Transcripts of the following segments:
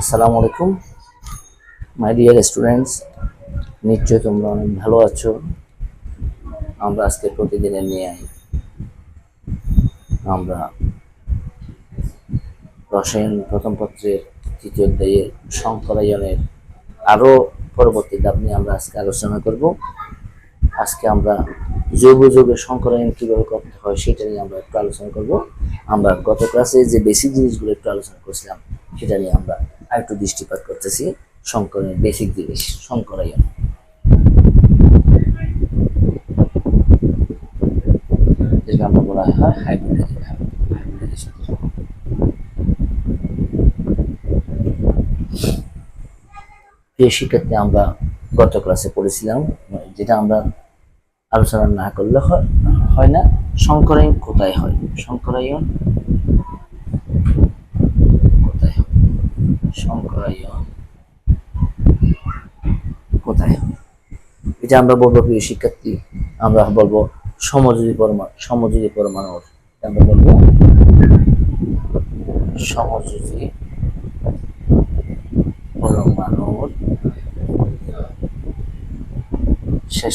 আসসালামু আলাইকুম। My dear students নিশ্চয়ই তোমরা অনেক ভালো আছো। আমরা আজকে প্রতিদিনের নিয়ে আমরা রসায়ন প্রথম পত্রের তৃতীয় অধ্যায়ের সংকরায়নের আরও পরবর্তী ধাপ নিয়ে আমরা আজকে আলোচনা করব। আজকে আমরা জৈব যৌগের সংকরায়ন কীভাবে করতে হয় সেটা নিয়ে আমরা একটু আলোচনা করব। আমরা গত ক্লাসে যে বেসিক জিনিসগুলো একটু আলোচনা করছিলাম, সেটা নিয়ে আমরা আরেকটু দৃষ্টিপাত করতেছি। সংকরণের বেসিক জিনিস সংকরায়ন আমরা প্রিয় শিক্ষার্থী, আমরা গত ক্লাসে পড়েছিলাম, যেটা আমরা আলোচনা না করলে হয় হয় না? সংকরায়ন কোথায় হয়? সংকরায়ন কোথায় হয় সংকরায়ন কোথায়? এটা আমরা বলব, প্রিয় শিক্ষার্থী, আমরা বলব পরমাণু পরমাণুর আমরা বলব পরমাণুর শেষ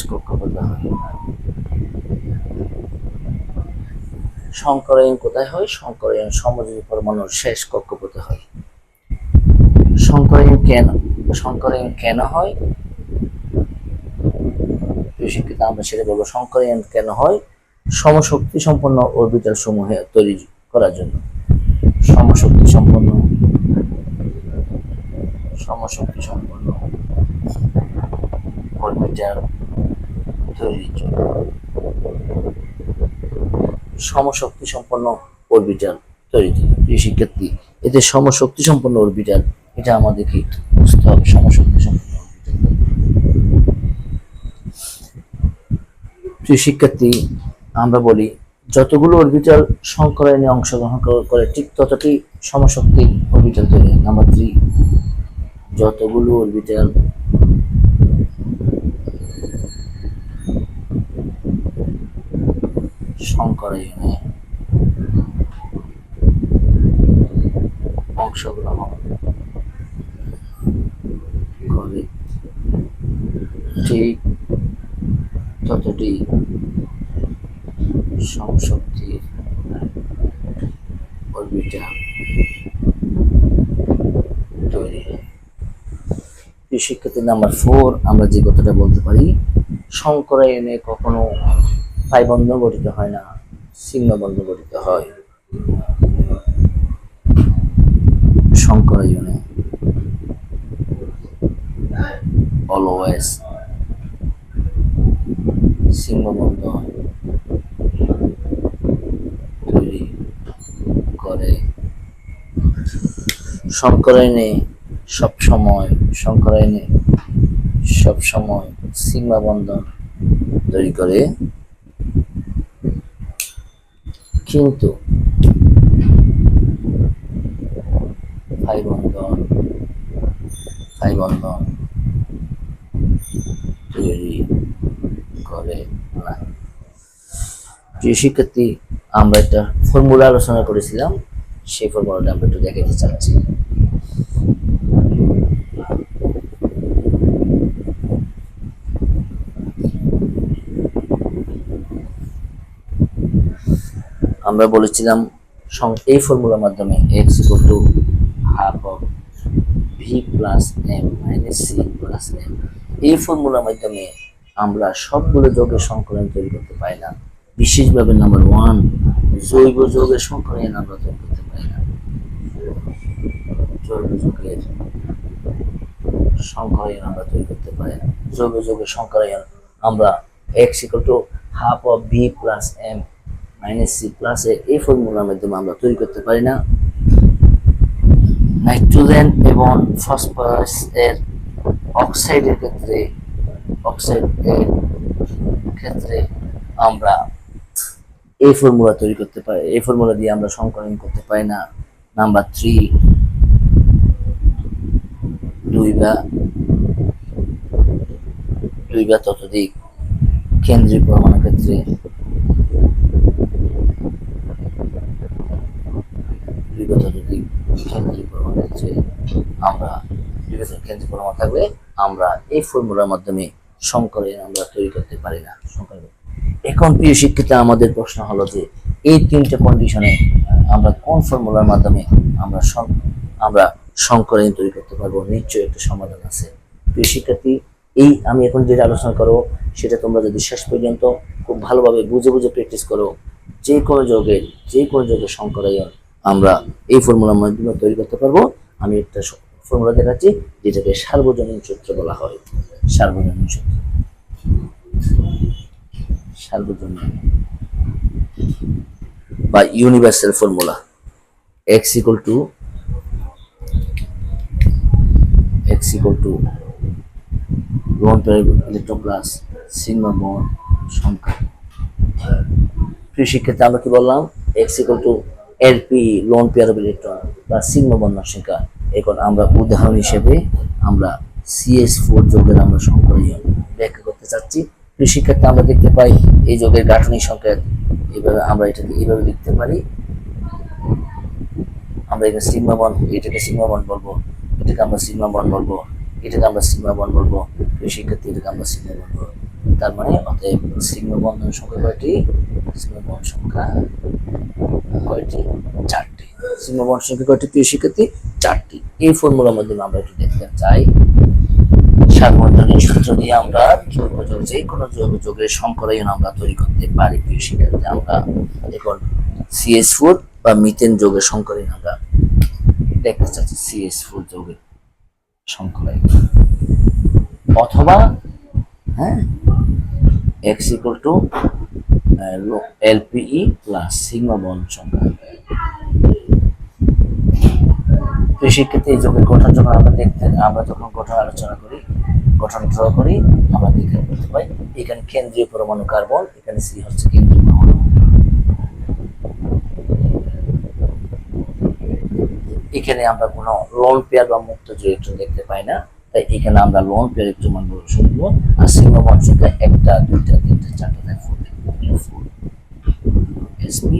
সংকরায়ন কোথায় হয়? সংকরায়ন সমযোজী পরমাণুর শেষ সংকরায়ন কেন? সংকরায়ন কেন হয়? শিক্ষিত, আমরা সেটা বলব সংকরায়ন কেন হয়? সমশক্তি সম্পন্ন অরবিটাল সমূহে তৈরি করার জন্য। সমশক্তি সম্পন্ন সমশক্তি সম্পন্ন অরবিটাল তৈরির জন্য। সমশক্তি সম্পন্ন অরবিটাল তৈরি শিক্ষার্থী, এতে সমশক্তি সম্পন্ন অরবিটাল এটা আমাদেরকে বুঝতে হবে সম্পন্ন প্রিয় শিক্ষার্থী, আমরা বলি, যতগুলো অরবিটাল সংকরায়নে অংশগ্রহণ করে, ঠিক ততটি সমশক্তি অরবিটাল তৈরি হয়। নাম্বার থ্রি যতগুলো অরবিটাল সংকরায়নে অংশগ্রহণ করে ঠিক ততটি সমশক্তির অরবিটাল তৈরি। হয় শিক্ষার্থী নাম্বার ফোর আমরা যে কথাটা বলতে পারি সংকরায়নে কখনো পাইবন্ধ গঠিত হয় না ছিন্নবন্ধ গঠিত হয়। সংকরায়নে অলওয়েজ সিংহবন্ধ তৈরি করে। শঙ্করায়নে সবসময় শঙ্করায়নে সবসময় সীমাবন্ধন তৈরি করে। কিন্তু ভাইবন্ধন ভাইবন্ধন তৈরি করে না। প্রিয় শিক্ষার্থী, আমরা একটা ফর্মুলা আলোচনা করেছিলাম। সেই ফর্মুলাটা আমরা একটু দেখাতে চাচ্ছি। আমরা বলেছিলাম এই ফর্মুলার মাধ্যমে x equal to half of V plus M minus C plus M এই ফর্মুলার মাধ্যমে আমরা সবগুলো যোগের সংকলন তৈরি করতে পারি না। বিশেষভাবে নাম্বার ওয়ান জৈব যৌগের সংকলন আমরা তৈরি করতে পারি না। জৈব যৌগের সংকলন আমরা তৈরি করতে পারি না। জৈব যৌগের সংকলন আমরা x equal to half of B plus M minus C plus A এই ফর্মুলার মাধ্যমে আমরা তৈরি করতে পারি না। নাইট্রোজেন এবং ফসফরাস এর অক্সাইডের ক্ষেত্রে, অক্সাইড ক্ষেত্রে আমরা এই ফর্মুলা তৈরি করতে পারি, এই ফর্মুলা দিয়ে আমরা সংকলন করতে পারি না। নাম্বার থ্রি দুই বা দুই বা ততোধিক কেন্দ্রীয় পরমাণু ক্ষেত্রে দুই বা ততোধিক কেন্দ্রীয় পরমাণু যে আমরা বিভাজন কেন্দ্রিক পরমাণু থাকলে আমরা এই ফর্মুলার মাধ্যমে সংকরের আমরা তৈরি করতে পারি না। সংকর এখন প্রিয় শিক্ষিত, আমাদের প্রশ্ন হলো যে, এই তিনটে কন্ডিশনে আমরা কোন ফর্মুলার মাধ্যমে আমরা আমরা সংকরায়ন তৈরি করতে পারব? নিশ্চয়ই একটা সমাধান আছে। প্রিয় শিক্ষার্থী, এই আমি এখন যেটা আলোচনা করো সেটা তোমরা যদি শেষ পর্যন্ত খুব ভালোভাবে বুঝে বুঝে প্র্যাকটিস করো, যে কোনো যোগের, যে কোনো যোগের সংকরায়ন আমরা এই ফর্মুলার মাধ্যমে তৈরি করতে পারব। আমি একটা ফর্মুলা দেখাচ্ছি, যেটাকে সার্বজনীন সূত্র বলা হয়। সার্বজনীন সূত্র। সার্বজনীন। বা universal formula x equal to x equal to গ্রহণ ইলেকট্রন প্লাস সিগমা বন সংখ্যা। প্রিয় শিক্ষার্থী আমরা কি বললাম? X equal to LP lone pair of electron বা সিগমা বন্ধন সংখ্যা। এখন আমরা উদাহরণ হিসেবে আমরা সিএস ফোর যোগের আমরা সংকরায়ন ব্যাখ্যা করতে চাচ্ছি। শিক্ষার্থী, আমরা দেখতে পাই এই যোগের গাঠনিক সংকেত এইভাবে আমরা এটাকে এইভাবে লিখতে পারি। আমরা এখানে সিগমা এটাকে সিগমা বলব, এটাকে আমরা সিগমা বলব, এটাকে আমরা সিগমা বলব শিক্ষার্থী, এটাকে আমরা সিগমা বলব। তার মানে অতএব সিগমা বন্ধন সংখ্যা কয়টি? সিগমা সংখ্যা কয়টি? চারটি। সিগমা সংখ্যা কয়টি, প্রিয় শিক্ষার্থী? চারটি। এই ফর্মুলার মাধ্যমে আমরা একটু দেখতে চাই সার্বজনীন সূত্র দিয়ে আমরা জৈব যোগ যে কোনো জৈব যোগের সংকরায়ন আমরা তৈরি করতে পারি। প্রিয় শিক্ষার্থী আমরা এখন সিএস ফোর বা মিথেন যোগের সংকরায়ন আমরা দেখতে চাচ্ছি সিএস ফোর যোগের সংকরায়ন অথবা হ্যাঁ x equal to LPE plus sigma bond সংখ্যা। তো সেক্ষেত্রে এই যোগের গঠন যখন আমরা দেখতে আমরা যখন গঠন আলোচনা করি, গঠন ড্র করি, আমরা দেখে বলতে পাই এখানে কেন্দ্রীয় পরমাণু কার্বন, এখানে সি হচ্ছে কেন্দ্রীয় পরমাণু। এখানে আমরা কোনো লোন পেয়ার বা মুক্ত ইলেকট্রন দেখতে পাই না, তাই এখানে আমরা লোন পেয়ার একটু মান শুনব। আর সিগমা একটা, দুইটা, তিনটা, চারটা, তাই ফোর এসপি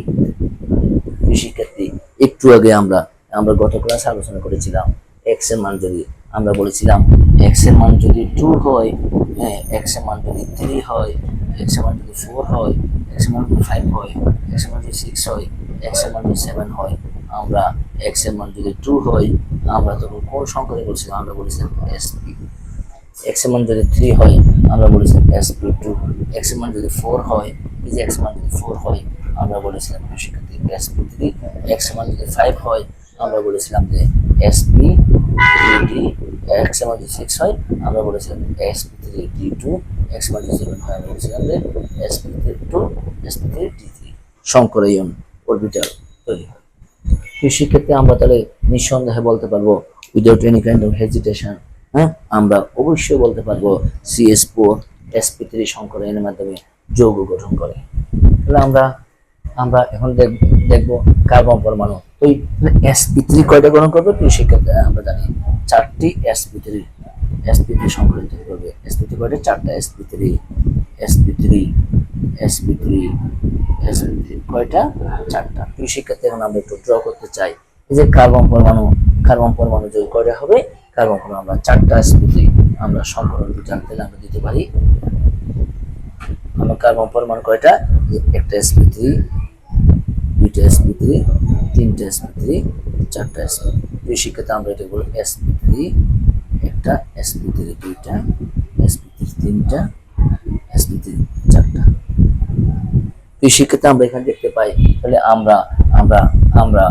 শিক্ষার্থী একটু আগে আমরা আমরা গত ক্লাসে আলোচনা করেছিলাম এক্সের মান যদি আমরা বলেছিলাম এক্সের মান যদি টু হয় হ্যাঁ এক্সের মান যদি থ্রি হয় এক্সের মান যদি ফোর হয় এক্সের মান যদি ফাইভ হয় এক্সের মান যদি সিক্স হয় এক্সের মান যদি সেভেন হয় আমরা এক্সের মান যদি টু হয় আমরা তখন কোন সংখ্যাতে বলছিলাম আমরা বলেছিলাম এসপি এক্সের মান যদি থ্রি হয় আমরা বলেছিলাম এসপি টু এক্সের মান যদি ফোর হয় যে এক্স মান যদি ফোর হয় আমরা বলেছিলাম শিক্ষার্থী এসপি থ্রি এক্সের মান যদি ফাইভ হয় আমরা বলেছিলাম যে এসপি ডি এক্স মান সিক্স হয়, আমরা বলেছিলাম SP three D two x মান সেভেন হয়, আমরা বলেছিলাম যে S P three two SP three D three সংকরায়ন orbital তৈরি হয়। সেক্ষেত্রে আমরা তাহলে নিঃসন্দেহে বলতে পারব without any kind of hesitation হ্যাঁ? আমরা অবশ্যই বলতে পারব সিএস ফোর এসপি থ্রি সংকরায়নের মাধ্যমে যৌগ গঠন করে। তাহলে আমরা আমরা এখন দেখ- দেখব কার্বন পরমাণু ওই এসপি থ্রি কয়টা গ্রহণ করবে তুই সেক্ষেত্রে আমরা জানি চারটি এসপি থ্রি এসপি থ্রি সংকলন তৈরি করবে এসপি থ্রি কয়টা চারটা SP three SP three SP three SP three কয়টা চারটা তুই সেক্ষেত্রে এখন আমরা একটু ড্র করতে চাই এই যে কার্বন পরমাণু কার্বন পরমাণু যদি কয়টা হবে কার্বন পরমাণু আমরা চারটা এসপি থ্রি আমরা সংকলন জানতে আমরা দিতে পারি আমরা কার্বন পরমাণু কয়টা একটা এসপি থ্রি দুইটা এসপি থ্রি তিনটা এসপি থ্রি চারটা এসপি এই শিক্ষাতে আমরা এটা বলি এসপি থ্রি একটা এসপি থ্রি দুইটা এসপি থ্রি তিনটা এসপি থ্রি চারটা। এই শিক্ষাতে আমরা এখানে দেখতে পাই, তাহলে আমরা আমরা আমরা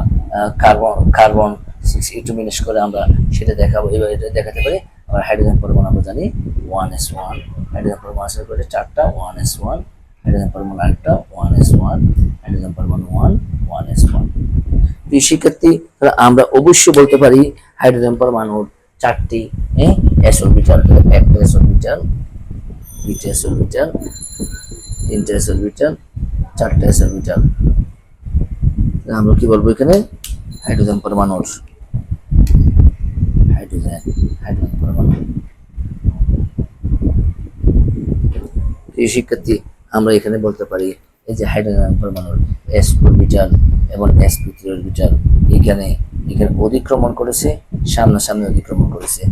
কার্বন কার্বন সিক্স একটু মিনিস করে আমরা সেটা দেখাবো, এবার এটা দেখাতে পারি আমরা হাইড্রোজেন পরমাণু আমরা জানি ওয়ান এস ওয়ান হাইড্রোজেন পরমাণু করে চারটা ওয়ান এস ওয়ান হাইড্রোজেন পরমাণু আরেকটা ওয়ান এস ওয়ান হাইড্রোজেন পরমাণু ওয়ান ওয়ান এস ওয়ান এই শিক্ষার্থী আমরা অবশ্যই বলতে পারি হাইড্রোজেন পরমাণুর চারটি এস অরবিটাল একটা এস অরবিটাল দুইটা এস অরবিটাল তিনটা এস অরবিটাল চারটা এস অরবিটাল আমরা কি বলব এখানে? হাইড্রোজেন পরমাণুর হাইড্রোজেন হাইড্রোজেন পরমাণু। এই শিক্ষার্থী আমরা এখানে বলতে পারি, এই যে হাইড্রোজেন পরমাণুর এস অরবিটাল এবং এস পি থ্রি অরবিটাল এখানে এখানে অতিক্রমণ করেছে, সামনাসামনি অতিক্রমণ করেছে।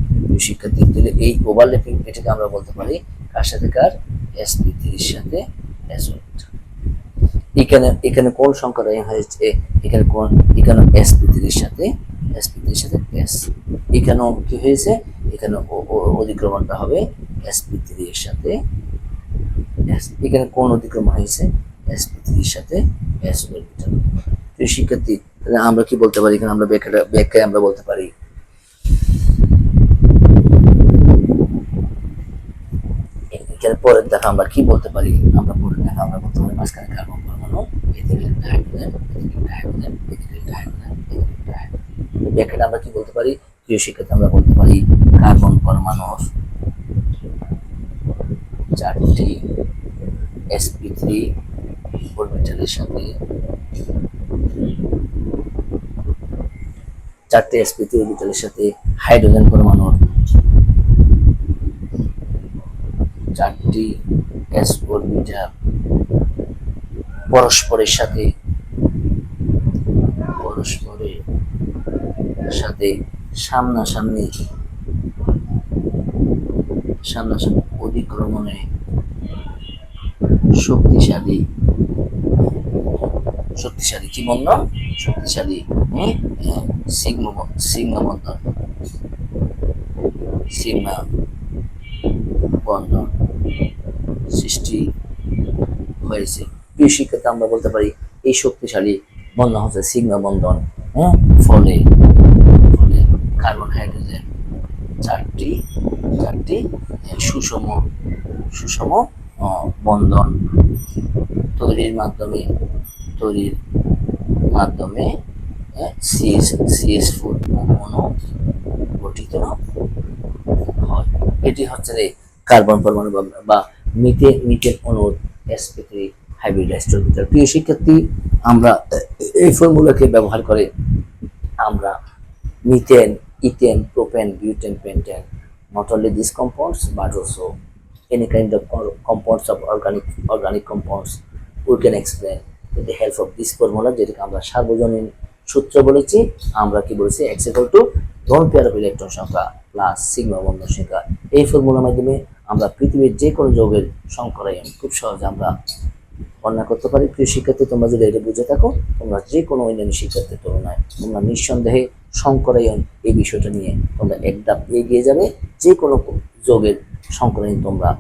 শিক্ষার্থী তাহলে এই ওভারল্যাপিং এটাকে আমরা বলতে পারি, কার সাথে কার? এসপি থ্রির সাথে এস এখানে এখানে কোন সংখ্যা হয়েছে এখানে কোন এখানে এসপি থ্রির সাথে এসপি থ্রির সাথে এস এখানেও কি হয়েছে? এখানে অধিক্রমণটা হবে এসপি থ্রি এর সাথে এখানে কোন অতিক্রম হয়েছে? এসপি থ্রির সাথে এস অরবিটাল প্রিয় শিক্ষার্থী, তাহলে আমরা কি বলতে পারি? এখানে আমরা ব্যাখ্যাটা, ব্যাখ্যায় আমরা বলতে পারি। পরের দেখা আমরা কি বলতে পারি? আমরা পরের দেখা আমরা বলতে পারি মাঝখানে কার্বন পরমাণু ব্যাখ্যাটা আমরা কি বলতে পারি? প্রিয় শিক্ষার্থী, আমরা বলতে পারি কার্বন পরমাণুর চারটি এসপি থ্রি অরবিটালের সাথে চারটি এসপি থ্রি অরবিটালের সাথে হাইড্রোজেন পরমাণুর চারটি এস অরবিটাল পরস্পরের সাথে পরস্পরের সাথে সামনাসামনি সামনাসামনি অধিক্রমণে শক্তিশালী শক্তিশালী কি বন্ধ? শক্তিশালী হ্যাঁ সিগ্মা বন্ধন সিগ্মা বন্ধন সৃষ্টি হয়েছে। প্রিয় শিক্ষাতে আমরা বলতে পারি এই শক্তিশালী বন্ধন হচ্ছে সিগ্মা বন্ধন হ্যাঁ? ফলে ফলে কার্বন হাইড্রোজেন চারটি চারটি সুষম সুষম বন্ধন তৈরির মাধ্যমে তৈরির মাধ্যমে সিএস সিএস ফোর অণু গঠিত হয়। এটি হচ্ছে যে কার্বন পরমাণু বা- মিথে মিথেন অণুর এসপেক্টরি হাইব্রিডাইজড অরবিটাল প্রিয় শিক্ষার্থী, আমরা এই ফর্মুলাকে ব্যবহার করে আমরা methane ethane propane butane pentane not only these compounds, but also any kind of co- compounds of organic organic compounds we can explain with the help of this formula, যেটাকে আমরা সার্বজনীন সূত্র বলেছি। আমরা কি বলেছি? এক্স ইকুয়াল টু ধন pair of electron সংখ্যা প্লাস সিগমা বন্ধন সংখ্যা। এই ফর্মুলার মাধ্যমে আমরা পৃথিবীর যে কোনো যৌগের সংকরায়ন খুব সহজে আমরা বর্ণনা করতে পারি। প্রিয় শিক্ষার্থী, তোমরা যদি এটা বুঝে থাকো, তোমরা যে কোনো অন্যান্য শিক্ষার্থীর তুলনায় তোমরা নিঃসন্দেহে সংকরায়ন এই বিষয়টা নিয়ে তোমরা এক ধাপ এগিয়ে যাবে। যে কোনো যোগের সংকরায়ন তোমরা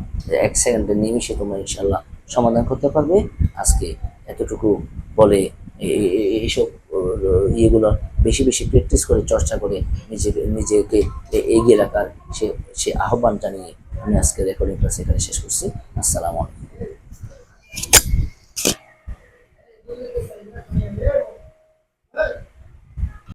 এক সেকেন্ডের নিমিশে তোমরা ইনশাল্লাহ সমাধান করতে পারবে। আজকে এতটুকু বলে এইসব ইয়েগুলো বেশি বেশি প্র্যাকটিস করে, চর্চা করে নিজেকে নিজেকে এগিয়ে রাখার সে সে আহ্বানটা নিয়ে আমি আজকে রেকর্ডিং ক্লাস এখানে শেষ করছি। আসসালামু আলাইকুম।